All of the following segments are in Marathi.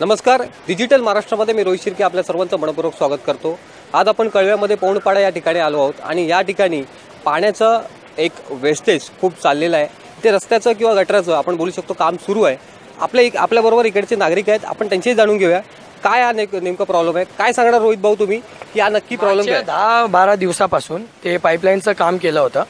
नमस्कार. डिजिटल महाराष्ट्रामध्ये मी रोहित शिर्के आपल्या सर्वांचं मनपूर्वक स्वागत करतो. आज आपण कळव्यामध्ये पौंडपाडा या ठिकाणी आलो आहोत आणि या ठिकाणी पाण्याचं एक वेस्टेज खूप चाललेलं आहे. ते रस्त्याचं किंवा गटराचं आपण बोलू शकतो काम सुरू आहे. आपल्या एक आपल्याबरोबर इकडचे नागरिक आहेत. आपण त्यांच्याही जाणून घेऊया. काय हा नेमका प्रॉब्लेम आहे? काय सांगणार रोहित भाऊ तुम्ही? की हा नक्की प्रॉब्लेम काय? दहा बारा दिवसापासून ते पाईपलाईनचं काम केलं होतं.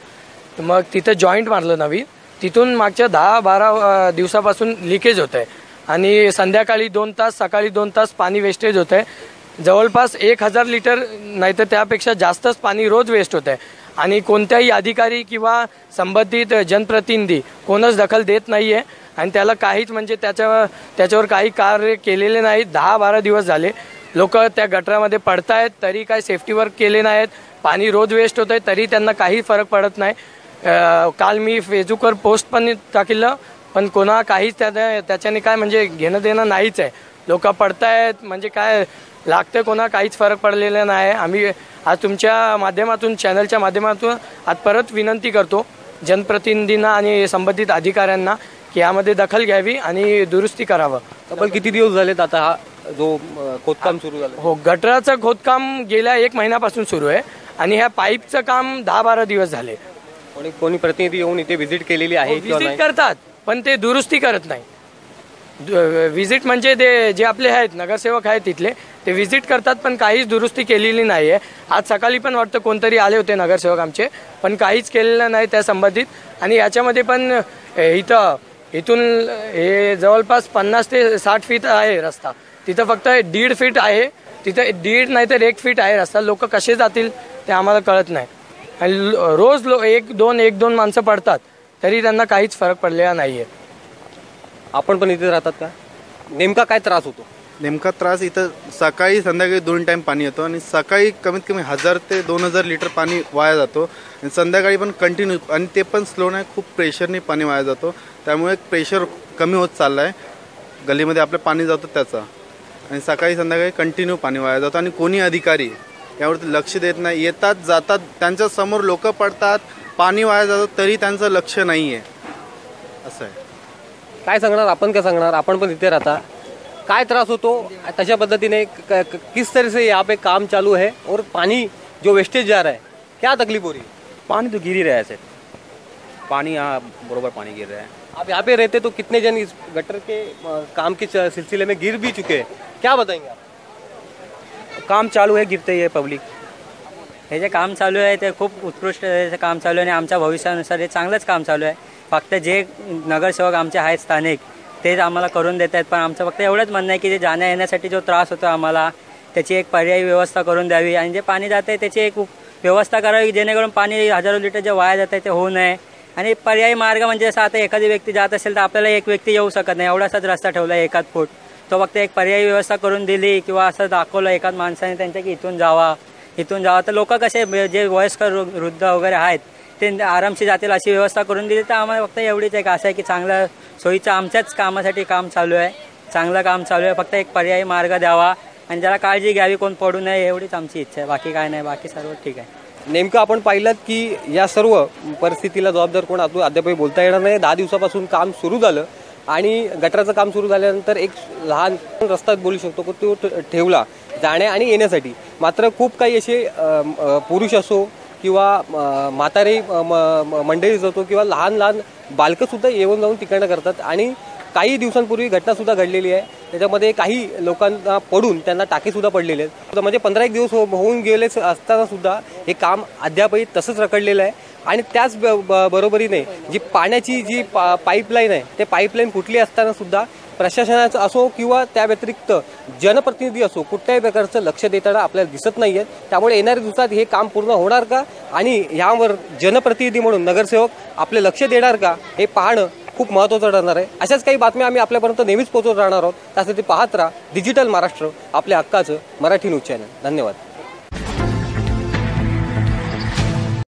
मग तिथं जॉईंट मारलं नवीन तिथून मागच्या दहा बारा दिवसापासून लिकेज होत आहे आणि संध्याकाळी दोन तास सकाळी दोन तास पाणी वेस्टेज होत आहे जवळपास एक हजार लिटर नाही तर त्यापेक्षा जास्तच पाणी रोज वेस्ट होत आहे आणि कोणत्याही अधिकारी किंवा संबंधित जनप्रतिनिधी कोणच दखल देत नाही आहे आणि त्याला काहीच म्हणजे त्याच्या त्याच्यावर काही कार्य केलेले नाहीत. दहा बारा दिवस झाले. लोक त्या गटरामध्ये पडतायत तरी काय सेफ्टी वर्क केले नाहीत. पाणी रोज वेस्ट होत आहे तरी त्यांना काही फरक पडत नाही. काल मी फेसबुकवर पोस्ट पण टाकलं. पण कोणा काहीच त्या त्याच्याने काय म्हणजे घेणं देणं नाहीच आहे. लोक पडतायत म्हणजे काय लागतं कोणा काहीच फरक पडलेला नाही. आम्ही आज तुमच्या माध्यमातून चॅनलच्या माध्यमातून आज परत विनंती करतो जनप्रतिनिधींना आणि संबंधित अधिकाऱ्यांना की यामध्ये दखल घ्यावी आणि दुरुस्ती करावं. तब्बल किती दिवस झालेत आता हा जो खोदकाम सुरू झालं हो गटराचं खोदकाम गेल्या एक महिन्यापासून सुरू आहे आणि ह्या पाईपचं काम दहा बारा दिवस झाले. कोणी कोणी प्रतिनिधी येऊन इथे व्हिजिट केलेली आहे नाही? करतात. पण ते दुरुस्ती करत नाही. व्हिजिट म्हणजे ते जे आपले आहेत नगरसेवक आहेत तिथले ते व्हिजिट करतात पण काहीच दुरुस्ती केलेली नाही आहे आज सकाळी पण वाटतं कोणतरी आले होते नगरसेवक आमचे पण काहीच केलेलं नाही त्या संबंधित. आणि याच्यामध्ये पण इथं इथून हे जवळपास पन्नास ते साठ फीट आहे रस्ता. तिथं फक्त दीड फीट आहे तिथं दीड नाही तर एक फीट आहे रस्ता. लोक कसे जातील ते आम्हाला कळत नाही. आणि लो- रोज लो एक दोन एक दोन माणसं पडतात. तरी त्यांना काहीच फरक पडलेला नाहीये. आपण पण इथे राहतात का? नेमका काय त्रास होतो? नेमका त्रास इथं सकाळी संध्याकाळी दोन टाइम पाणी येतो आणि सकाळी कमीत कमी हजार ते दोन हजार लिटर पाणी वाया जातो. आणि संध्याकाळी पण कंटिन्यू आणि ते पण स्लो नाही खूप प्रेशरने पाणी वाया जातो. त्यामुळे प्रेशर कमी होत चाललं आहे गलीमध्ये आपलं पाणी जातं त्याचा. आणि सकाळी संध्याकाळी कंटिन्यू पाणी वाया जातं. आणि कोणी अधिकारी यावरती लक्ष देत नाही. येतात जातात त्यांच्यासमोर लोक पडतात. पाणी वाया जातं तरी त्यांचं लक्ष नाही आहे असं आहे. काय सांगणार? आपण काय सांगणार? आपण पण इथे राहता. काय त्रास होतो? तशा पद्धतीने क- क- किस तरह से यहाँ पे काम चालू है? और पानी जो वेस्टेज जा रहा है क्या तकलीफ़ हो रही है? पानी तो गिर ही रहा है सर पानी यहाँ बरोबर पानी गिर रहा है। आप यहाँ पे रहते तो कितने जन इस गटर के अ, काम के च- सिलसिले में गिर भी चुके हैं? क्या बताएँगे आप? काम चालू है गिरते ही है पब्लिक हे जे काम चालू आहे ते खूप उत्कृष्ट काम चालू आहे आणि आमच्या भविष्यानुसार हे चांगलंच काम चालू आहे. फक्त जे नगरसेवक आमचे आहेत स्थानिक तेच आम्हाला करून देत आहेत. पण आमचं फक्त एवढंच म्हणणं आहे की जे जाण्या येण्यासाठी जो त्रास होतो आम्हाला त्याची एक पर्यायी व्यवस्था करून द्यावी. आणि जे पाणी जातं आहे त्याची एक व्यवस्था करावी जेणेकरून पाणी हजारो लिटर जे वाया जात आहे ते होऊ नये. आणि पर्यायी मार्ग म्हणजे जसं आता एखादी व्यक्ती जात असेल तर आपल्याला एक व्यक्ती येऊ शकत नाही. एवढासाच रस्ता ठेवला आहे एकाच फूट. तो फक्त एक पर्यायी व्यवस्था करून दिली किंवा असं दाखवलं एकाच माणसाने त्यांच्या की इथून जावा. इथून जावा. तर लोक कसे जे वयस्कर वृ- वृद्ध वगैरे आहेत ते आरामशी जातील अशी व्यवस्था करून दिली. तर आम्हाला फक्त एवढीच एक असं आहे की चांगलं सोयीचं आमच्याच कामासाठी काम चालू आहे. चांगलं काम चालू आहे. फक्त एक पर्यायी मार्ग द्यावा आणि जरा काळजी घ्यावी कोण पडू नये एवढीच आमची इच्छा आहे. बाकी काय नाही बाकी सर्व ठीक आहे. नेमकं आपण पाहिलं की या सर्व परिस्थितीला जबाबदार कोण अजून अद्यापही बोलता येणार नाही. दहा दिवसापासून काम सुरू झालं आणि गटराचं काम सुरू झाल्यानंतर एक लहान रस्ता बोलू शकतो तो ठेवला. जाण्या आणि येण्यासाठी. मात्र खूप काही असे पुरुष असो किंवा म्हातारे म- मंडळी जातो किंवा लहान लहान बालकं सुद्धा येऊन जाऊन तिकडनं करतात. आणि काही दिवसांपूर्वी घटना सुद्धा घडलेली आहे. त्याच्यामध्ये काही लोकांना पडून त्यांना टाके सुद्धा पडलेले आहेत. तर म्हणजे पंधरा एक दिवस हो- होऊन गेले असताना सुद्धा हे काम अद्यापही तसंच रखडलेलं आहे. आणि त्याच ब- ब- बरोबरीने जी पाण्याची जी पा पाईपलाईन आहे ते पाईपलाईन फुटली असताना सुद्धा प्रशासनाचं असो किंवा त्या व्यतिरिक्त जनप्रतिनिधी असो कुठल्याही प्रकारचं लक्ष देताना आपल्याला दिसत नाही आहे त्यामुळे येणाऱ्या दिवसात हे काम पूर्ण होणार का? आणि यावर जनप्रतिनिधी म्हणून नगरसेवक आपले लक्ष देणार का? हे पाहणं खूप महत्त्वाचं ठरणार आहे. अशाच काही बातम्या आम्ही आपल्यापर्यंत नेहमीच पोहोचवत राहणार आहोत. त्यासाठी पाहत राहा. डिजिटल महाराष्ट्र आपल्या हक्काचं मराठी न्यूज चॅनल. धन्यवाद.